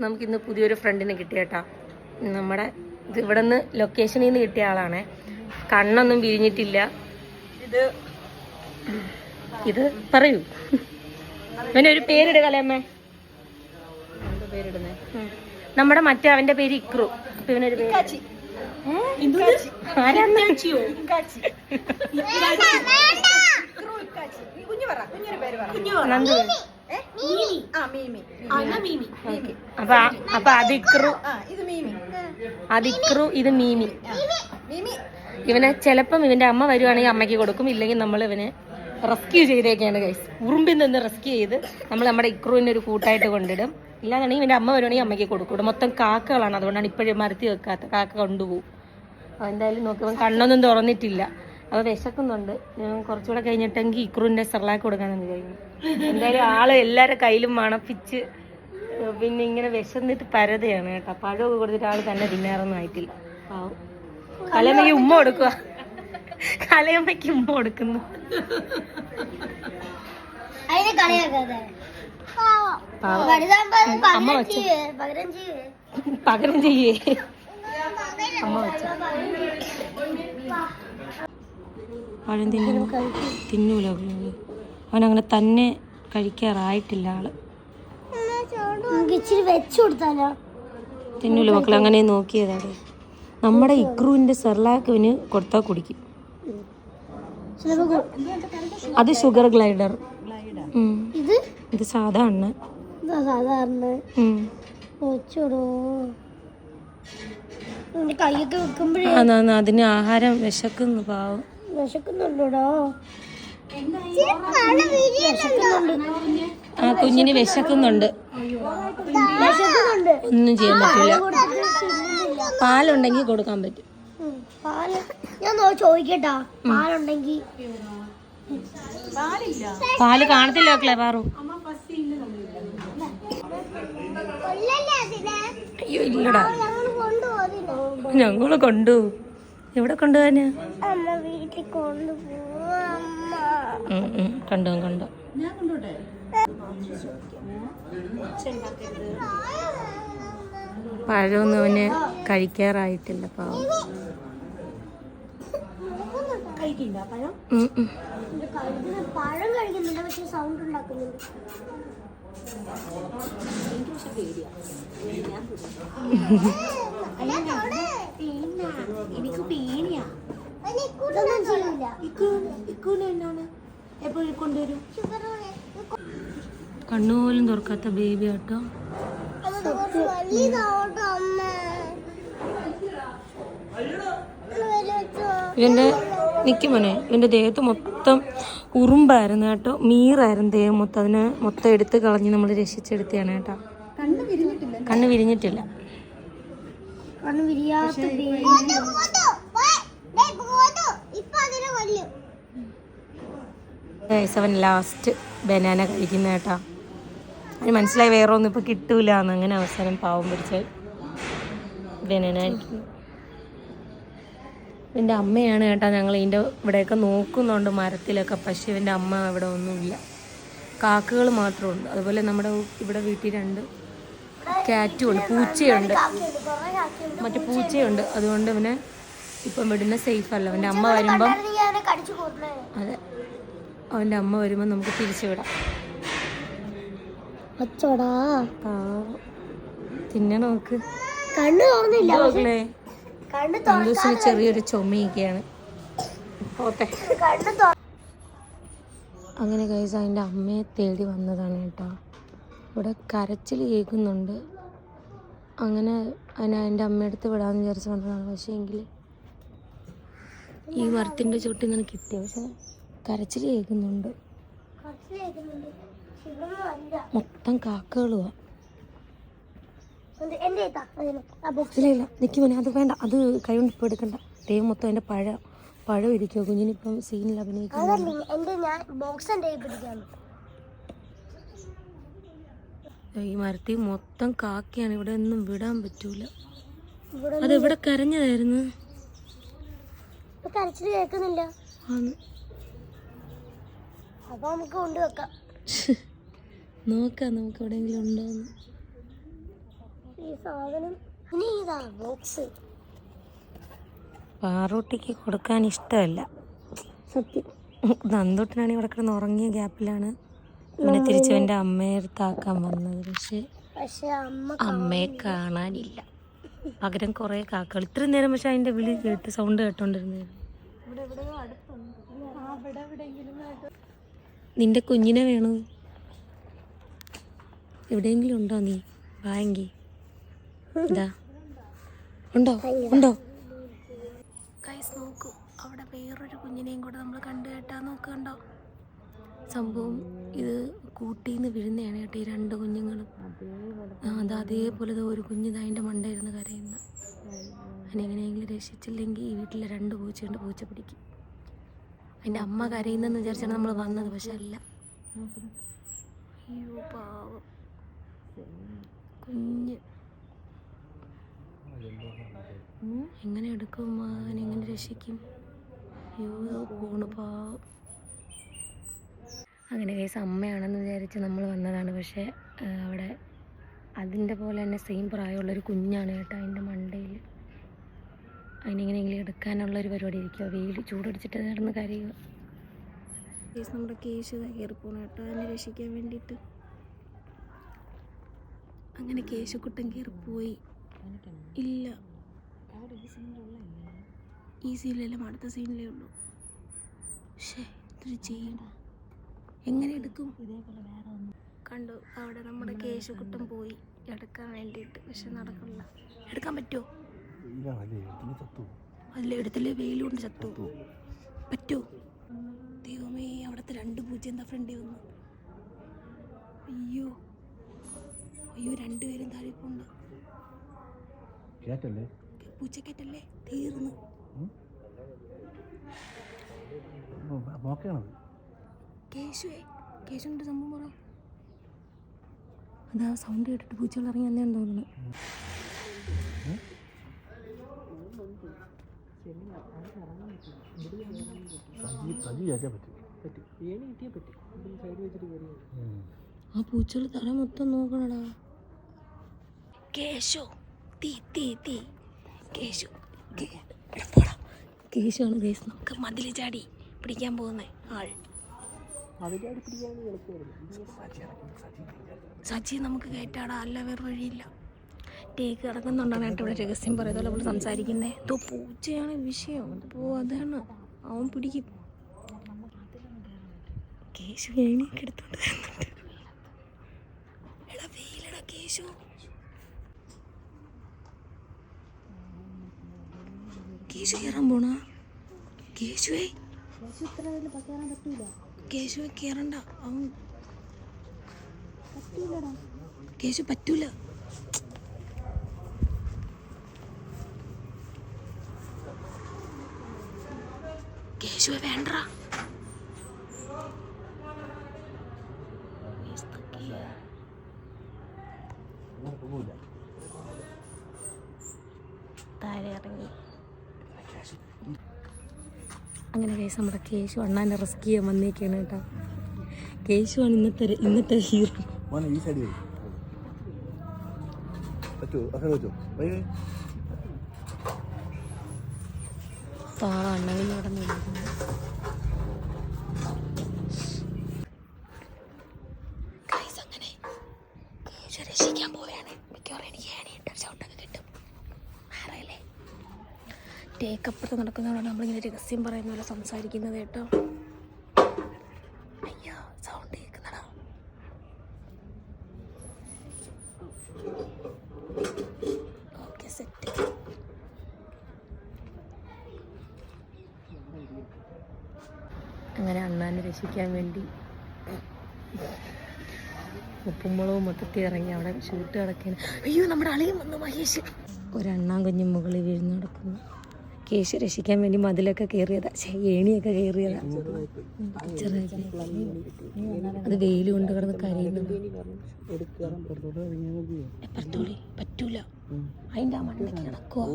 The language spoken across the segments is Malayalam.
നമുക്കിന്ന് പുതിയൊരു ഫ്രണ്ടിനെ കിട്ടിയേട്ടാ. നമ്മുടെ ഇത് ഇവിടെ നിന്ന് ലൊക്കേഷനിൽ നിന്ന് കിട്ടിയ ആളാണേ. കണ്ണൊന്നും വിരിഞ്ഞിട്ടില്ല. ഇത് ഇത് പറയൂ. അവന്റെ ഒരു പേരിടുക പേരിടുന്നേ. ഉം. നമ്മുടെ മറ്റേ അവന്റെ പേര് ഇക്രു. അപ്പൊ ഇവനൊരു പേര് നന്ദു. അപ്പൊ ആ- അപ്പൊ അത് ഇക്രു ഇത് മീമി. ഇവനെ ചിലപ്പം ഇവന്റെ അമ്മ വരുവാണെങ്കിൽ അമ്മയ്ക്ക് കൊടുക്കും. ഇല്ലെങ്കിൽ നമ്മൾ ഇവനെ റെസ്ക്യൂ ചെയ്തേക്കാണ് ഗൈസ് ഉറുമ്പിൽ നിന്ന് റെസ്ക്യൂ ചെയ്ത് നമ്മൾ നമ്മുടെ ഇക്രുവിനെ ഒരു കൂട്ടായിട്ട് കൊണ്ടിടും. ഇല്ലാന്നുണ്ടെങ്കിൽ ഇവന്റെ അമ്മ വരുവാണെങ്കിൽ അമ്മയ്ക്ക് കൊടുക്കും. മൊത്തം കാക്കകളാണ്. അതുകൊണ്ടാണ് ഇപ്പോഴും മരത്തി വെക്കാത്ത കാക്ക കൊണ്ടുപോകും. എന്തായാലും നോക്കുമ്പോൾ കണ്ണൊന്നും തുറന്നിട്ടില്ല. അപ്പോൾ വിശക്കുന്നുണ്ട്. ഞാൻ കുറച്ചുകൂടെ കഴിഞ്ഞിട്ടെങ്കിൽ ഇക്രുവിന്റെ സെർലാക്ക് കൊടുക്കാനെന്ന് കഴിഞ്ഞു. എന്തായാലും ആൾ എല്ലാവരുടെ കയ്യിലും മണപ്പിച്ച് പിന്നെ ഇങ്ങനെ വിശന്നിട്ട് പരതയാണ് കേട്ടോ. പഴമൊക്കെ കൊടുത്തിട്ട് ആൾ തന്നെ തിന്നാറൊന്നും ആയിട്ടില്ല. പാവം. കലയമ്മയ്ക്ക് ഉമ്മ കൊടുക്കുക കലയമ്മയ്ക്ക് ഉമ്മ കൊടുക്കുന്നു. അമ്മ വെച്ചു. പകരം ചെയ്യേ. അമ്മ വെച്ചു? പഴം തിന്നു. തിന്നൂല അവൻ. അങ്ങനെ തന്നെ കഴിക്കാറായിട്ടില്ല ആൾ. നമുക്ക് ഇച്ചിരി വെച്ചു കൊടുത്താലോ? തിന്നൂല മക്കൾ അങ്ങനെ നോക്കിയതാണ് നമ്മുടെ ഇക്രുവിന്റെ സെർലാക്കിന് കൊടുത്താൽ കുടിക്കും. അത് ഷുഗർ ഗ്ലൈഡർ. ഇത്? ഇത് സാധാരണ സാധാരണ അതിന് ആഹാരം വിശക്കുന്നു പാവം. വിശക്കുന്നുണ്ട്? ആ കുഞ്ഞിന് വിശക്കുന്നുണ്ട്. ഒന്നും ചെയ്യാൻ പറ്റില്ല. പാലുണ്ടെങ്കിൽ കൊടുക്കാൻ പറ്റും. പാൽ. ഞാൻ നോ ചോദിക്കട്ടാ. പാലുണ്ടെങ്കിൽ പാൽ കാണത്തില്ല മക്കളെ പാറു. അയ്യോ ഇല്ലടാ. ഞങ്ങൾ കൊണ്ടു എവിടെ കൊണ്ടുപോകാന്? കണ്ടോ കണ്ടോ. ഞാൻ കൊണ്ടോട്ടെ പഴമൊന്നും അവന് കഴിക്കാറായിട്ടില്ല പാവം. പഴം? കഴിക്കുന്നുണ്ട് പക്ഷെ സൗണ്ട് ഉണ്ടാക്കുന്നുണ്ട് എനിക്ക് പേടിയാ. ഇതൊന്നും ചെയ്യില്ല എപ്പോഴും കൊണ്ടുവരും? കണ്ണുപോലും തുറക്കാത്ത ബേബി ആട്ടോ. ഇവന്റെ നിക്കുമോനെ ഇവന്റെ ദേഹത്ത് മൊത്തം ഉറുമ്പായിരുന്നു കേട്ടോ. മീറായിരുന്നു ദേഹം മൊത്തം. അതിനെ മൊത്തം എടുത്ത് കളഞ്ഞ് നമ്മൾ രക്ഷിച്ചെടുത്തതാണ് കേട്ടോ. കണ്ണ് വിരിഞ്ഞിട്ടില്ല. കണ്ണ് വിരിയാത്ത അവൻ ലാസ്റ്റ് ബനാന കഴിക്കുന്ന കേട്ടാ. അതിന് മനസ്സിലായി വേറെ ഒന്നും ഇപ്പൊ കിട്ടൂല എന്ന്. അങ്ങനെ അവസാനം പാവം പിടിച്ച ബനാന കഴിക്കുന്നു ഇവന്റെ അമ്മയാണ് കേട്ടാ ഞങ്ങൾ ഇതിന്റെ ഇവിടെയൊക്കെ നോക്കുന്നുണ്ട് മരത്തിലൊക്കെ. പക്ഷെ ഇവന്റെ അമ്മ ഇവിടെ ഒന്നുമില്ല. കാക്കകൾ മാത്രമുണ്ട് അതുപോലെ നമ്മുടെ ഇവിടെ വീട്ടിൽ രണ്ട് ക്യാറ്റും ഉണ്ട് പൂച്ചയുണ്ട്. മറ്റു പൂച്ചയുണ്ട് അതുകൊണ്ട് ഇവനെ ഇപ്പം വിടുന്ന സേഫ് അല്ല അവന്റെ അമ്മ വരുമ്പം അതെ അവന്റെ അമ്മ വരുമ്പോൾ നമുക്ക് തിരിച്ചു വിടാം. അച്ചോടാ. പാവം. തിന്നെ നോക്ക് കണ്ണ് തോന്നില്ല സന്തോഷിന് ചെറിയൊരു ചുമയൊക്കെയാണ്. അങ്ങനെ കഴിച്ച് അതിന്റെ അമ്മയെ തേടി വന്നതാണ് കേട്ടോ. ഇവിടെ കരച്ചിൽ കേൾക്കുന്നുണ്ട്. അങ്ങനെ അതിനെ അതിന്റെ അമ്മയടുത്ത് വിടാമെന്ന് വിചാരിച്ച് വന്നതാണ്. പക്ഷേ എങ്കിൽ ഈ മരത്തിന്റെ ചുട്ടിൽ നിന്ന് കിട്ടി. പക്ഷെ കരച്ചിൽ കേൾക്കുന്നുണ്ട്. മൊത്തം കാക്കകളുമാണ് ഇല്ല അത് വേണ്ട. അത് കൈ കൊണ്ട് ഇപ്പോൾ എടുക്കണ്ട. ദൈവം മൊത്തം എന്റെ പഴ പഴം ഇരിക്കുമോ കുഞ്ഞിനിപ്പം സീനിൽ അഭിനയിക്കുന്നു അതല്ല എന്റെ ഞാൻ ബോക്സ് എന്റെ കയ്യിൽ പിടിക്കാണ് ഈ മരത്തിൽ മൊത്തം കാക്കയാണ്. ഇവിടെ ഒന്നും വിടാൻ പറ്റൂല. അത് ഇവിടെ കരഞ്ഞതായിരുന്നു? കേൾക്കുന്നില്ല. അപ്പൊ നമുക്ക് കൊണ്ടുവെക്കാം നോക്കാം നമുക്ക് എവിടെയെങ്കിലും ഉണ്ടോന്ന് ഈ സാധനം ഇനി ഇതാ ബോക്സ് പാറൂട്ടിക്ക് കൊടുക്കാൻ ഇഷ്ടമല്ല. സത്യം. നന്ദൂട്ടനാണെങ്കിൽ ഇവിടെ കിടന്ന് ഉറങ്ങിയ ഗ്യാപ്പിലാണ് പിന്നെ തിരിച്ചു എന്റെ അമ്മയെ അടുത്താക്കാൻ വന്നത്. പക്ഷേ പക്ഷെ അമ്മ അമ്മയെ കാണാനില്ല. പകരം കുറേ കാക്കകൾ. ഇത്രയും നേരം പക്ഷെ അതിന്റെ വിളി കേട്ട് സൗണ്ട് കേട്ടോണ്ടിരുന്നായിരുന്നു നിന്റെ കുഞ്ഞിനെ വേണോ? എവിടെയെങ്കിലും ഉണ്ടോ നീ? വായെങ്കി ഇതാ. ഉണ്ടോ? ഉണ്ടോ? കൈസ് നോക്കൂ. അവിടെ വേറൊരു കുഞ്ഞിനെയും കൂടെ നമ്മൾ കണ്ടു കേട്ടാ നോക്കണ്ടോ? സംഭവം ഇത് കൂട്ടിന്ന് വീഴുന്നതാണ് കേട്ടോ ഈ രണ്ട് കുഞ്ഞുങ്ങളും. അത് അതേപോലെ ഒരു കുഞ്ഞ് അതിന്റെ മണ്ടായിരുന്നു കരയുന്നു. അതിനെങ്ങനെയെങ്കിലും രക്ഷിച്ചില്ലെങ്കിൽ ഈ വീട്ടിലെ രണ്ട് പൂച്ചയുണ്ട് പൂച്ച പിടിക്കും. അതിന്റെ അമ്മ കരയുന്നെന്ന് വിചാരിച്ചാണ് നമ്മൾ വന്നത് പക്ഷെ അല്ല. അയ്യോ പാവം. കുഞ്ഞ്. എങ്ങനെ എടുക്കും എങ്ങനെ രക്ഷിക്കും? അയ്യോ പോണു പാവം. അങ്ങനെ കേസ് അമ്മയാണെന്ന് വിചാരിച്ച് നമ്മൾ വന്നതാണ്. പക്ഷേ അവിടെ അതിന്റെ പോലെ തന്നെ സെയിം പ്രായമുള്ളൊരു കുഞ്ഞാണ് കേട്ടോ അതിന്റെ മണ്ടയിൽ. അതിനെങ്ങനെയെങ്കിലും എടുക്കാനുള്ളൊരു പരിപാടി ഇരിക്കുക വെയിൽ ചൂടടിച്ചിട്ട് നടന്ന് കരയുക കേസ് നമ്മുടെ കേസ് കയറിപ്പോണ കേട്ടോ. അതിനെ രക്ഷിക്കാൻ വേണ്ടിയിട്ട്. അങ്ങനെ കേശക്കുട്ടൻ കയറിപ്പോയി പോയി. ഇല്ല. ഈ സീനിലെല്ലാം അടുത്ത സീനിലേ ഉള്ളൂ. പക്ഷേ ഇതൊരു ചെയ്യണം എങ്ങനെ എടുക്കും? കണ്ടു. അവിടെ നമ്മുടെ കേശുക്കുട്ടൻ പോയി. എടുക്കാൻ വേണ്ടിയിട്ട്. പക്ഷെ നടക്കില്ല. എടുക്കാൻ പറ്റുമോ അല്ല? എടുത്തില്ലേ വെയിൽ കൊണ്ട് ചത്തു. പറ്റുമോ ദൈവമേ അവിടുത്തെ രണ്ട് പൂച്ച എന്താ ഫ്രണ്ടിൽ വന്നു? അയ്യോ. അയ്യോ രണ്ടുപേരും താഴെ പോണ്ട് കേട്ടല്ലേ പൂച്ചക്കേറ്റല്ലേ? തീർന്നു. കേശുവേ കേശുവിന്റെ സംഭവം പറ. അതാ സൗണ്ട് കേട്ടിട്ട് പൂച്ചകൾ ഇറങ്ങി വന്നേന്ന് തോന്നുന്നു. ആ പൂച്ചകൾ തല മൊത്തം നോക്കണടാ. കേശു തീ തീ തീ. കേശു കേസ് നമുക്ക് മതിൽ ചാടി പിടിക്കാൻ പോകുന്ന ആൾ. സജി നമുക്ക് കയറ്റാടാ അല്ല വേറെ വഴിയില്ല. ടേക്ക് കിടക്കുന്നുണ്ടാണ് കേട്ടോ ഇവിടെ രഹസ്യം പറയുന്നത് അവൾ സംസാരിക്കുന്നത് എന്തോ പൂച്ചയാണ് വിഷയം. പോ അതാണ്. അവൻ പിടിക്കും. കേശു ഏണിയൊക്കെ എടുത്തോണ്ട് വരുന്നുണ്ട് എടാ വെയിലടാ കേശു. കേശു കയറാൻ പോണ? കേശുവേ. കേശുവെ കയറണ്ട അവൻ കേശു പറ്റൂല. കേശുവെ വേണ്ട താഴെ ഇറങ്ങി. അങ്ങനെ കേസ് നമ്മുടെ കേശു അണ്ണാനെ റെസ്ക്യൂ ചെയ്യാൻ വന്നേക്കാണ് കേട്ടോ. കേശുവാണ് ഇന്നത്തെ ഇന്നത്തെ ഹീറോ പാവം അണ്ണവിന് അവിടെ നിന്ന് അങ്ങനെ കേശു രക്ഷിക്കാൻ പോവുകയാണ് മിക്കവാറും എനിക്ക് ഏണിയിട്ട് സൗണ്ടൊക്കെ കിട്ടും ആറല്ലേ ടേക്കപ്പുറത്ത് നടക്കുന്നതുകൊണ്ട് നമ്മളിങ്ങനെ രഹസ്യം പറയുന്ന പോലെ സംസാരിക്കുന്നത് കേട്ടോ. അയ്യോ സൗണ്ട് കേൾക്കുന്നടാ. ഓക്കെ സെറ്റ് അങ്ങനെ അണ്ണാനെ രക്ഷിക്കാൻ വേണ്ടി ഉപ്പുമുളകും മൊത്തത്തിൽ ഇറങ്ങി അവിടെ ഷൂട്ട് കിടക്കാൻ അയ്യോ നമ്മുടെ അളിയും വന്നു മഹേഷ്. ഒരണ്ണാൻ കുഞ്ഞു മുകളിൽ വീഴുന്നു നടക്കുന്നു. കേശു രക്ഷിക്കാൻ വേണ്ടി മതിലൊക്കെ കയറിയതാ. ശ്ശെ, ഏണിയൊക്കെ കയറിയതാ. ചെറുതായി അത് വെയിൽ കൊണ്ട് കിടന്ന് കരയുന്നു. എപ്പുറത്തോളി. പറ്റൂല. അതിന്റെ ആ മണ്ടയ്ക്ക് കിടക്കുവോ.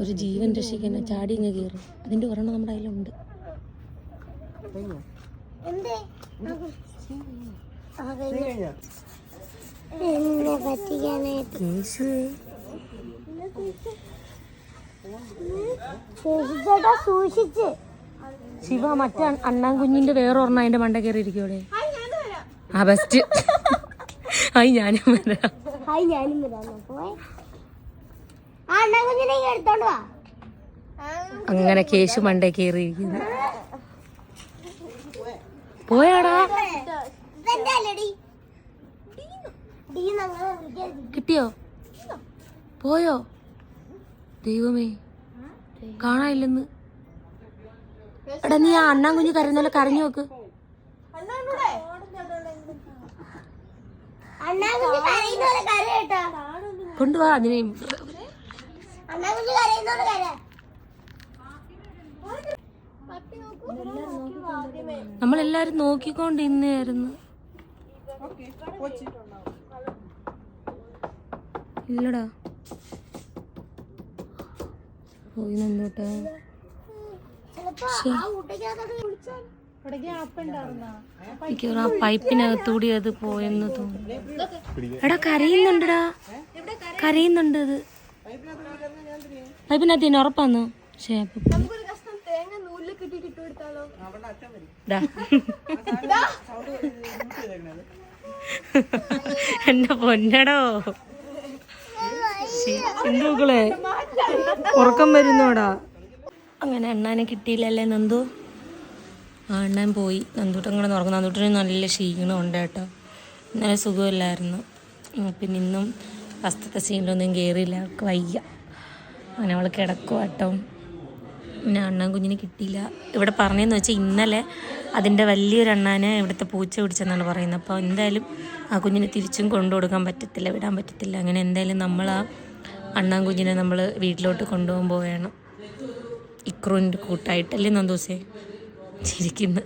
ഒരു ജീവൻ രക്ഷിക്കാൻ ചാടി ഇങ്ങ് കയറും. അതിന്റെ ഒരെണ്ണം നമ്മുടെ അതിലുണ്ട് എന്തേ? ആ, കഴിഞ്ഞു. എന്നെ പറ്റിക്കാനായിട്ട്. ചേട്ടാ സൂക്ഷിച്ച്. ശിവ മറ്റേ അണ്ണാൻ കുഞ്ഞിന്റെ വേറൊരെണ്ണം അതിന്റെ മണ്ട കയറി ഇരിക്കൂടെ ആ ബെസ്റ്റ് ആയി ഞാനും വരാം. ഹായ് ഞാനും വരാം. പോയെ ആ അണ്ണാ കുഞ്ഞിനെ എടുത്തോണ്ട് വാ. അങ്ങനെ കേശു മണ്ട കയറി ഇരിക്കുന്നു പോയാടാ കിട്ടിയോ? പോയോ? ദൈവമേ കാണാനില്ലെന്ന്. എടാ നീ ആ അണ്ണാൻ കുഞ്ഞു കരയുന്നല്ലോ കരഞ്ഞു നോക്ക്. കൊണ്ടുവാ അതിനെ. അണ്ണാ കുഞ്ഞ് കരയുന്നോലെ കര നമ്മളെല്ലാരും നോക്കിക്കൊണ്ട് ഇന്നായിരുന്നു ഇല്ലടാ. പോയി നിന്നോട്ടെ. മിക്കവാറും ആ പൈപ്പിനകത്തൂടി അത് പോയെന്ന് തോന്നുന്നു. എടാ കരയുന്നുണ്ടടാ. കരയുന്നുണ്ട് അത്. പൈപ്പിനകത്ത് തന്നെ ഉറപ്പാന്ന്. ശേ. എന്റെ പൊന്നടോ. എന്തുക്കളെ ഉറക്കം വരുന്നോടാ. അങ്ങനെ അണ്ണാനെ കിട്ടിയില്ലല്ലേ നന്ദു? ആ അണ്ണൻ പോയി. നന്ദൂട്ടൻ കൂടെ ഉറങ്ങും നന്ദൂട്ടന് നല്ല ക്ഷീണം ഉണ്ട് കേട്ടോ. നല്ല സുഖമില്ലായിരുന്നു. പിന്നെ ഇന്നും ഫസ്റ്റത്തെ സീനിലൊന്നും കയറിയില്ല അവൾക്ക് വയ്യ. അങ്ങനെ അവൾ കിടക്കും കേട്ടോ. പിന്നെ അണ്ണൻ കുഞ്ഞിന് കിട്ടിയില്ല. ഇവിടെ പറഞ്ഞതെന്ന് വെച്ചാൽ ഇന്നലെ അതിന്റെ വലിയൊരു അണ്ണാനെ ഇവിടുത്തെ പൂച്ച പിടിച്ചെന്നാണ് പറയുന്നത്. അപ്പോൾ എന്തായാലും ആ കുഞ്ഞിനെ തിരിച്ചും കൊണ്ടു കൊടുക്കാൻ പറ്റത്തില്ല വിടാൻ പറ്റത്തില്ല. അങ്ങനെ എന്തായാലും നമ്മൾ ആ അണ്ണാൻ കുഞ്ഞിനെ നമ്മൾ വീട്ടിലോട്ട് കൊണ്ടുപോകുമ്പോൾ വേണം ഇക്രൂന്റെ കൂട്ടായിട്ടല്ലേ നന്ദൂസേ ചിരിക്കുന്നു?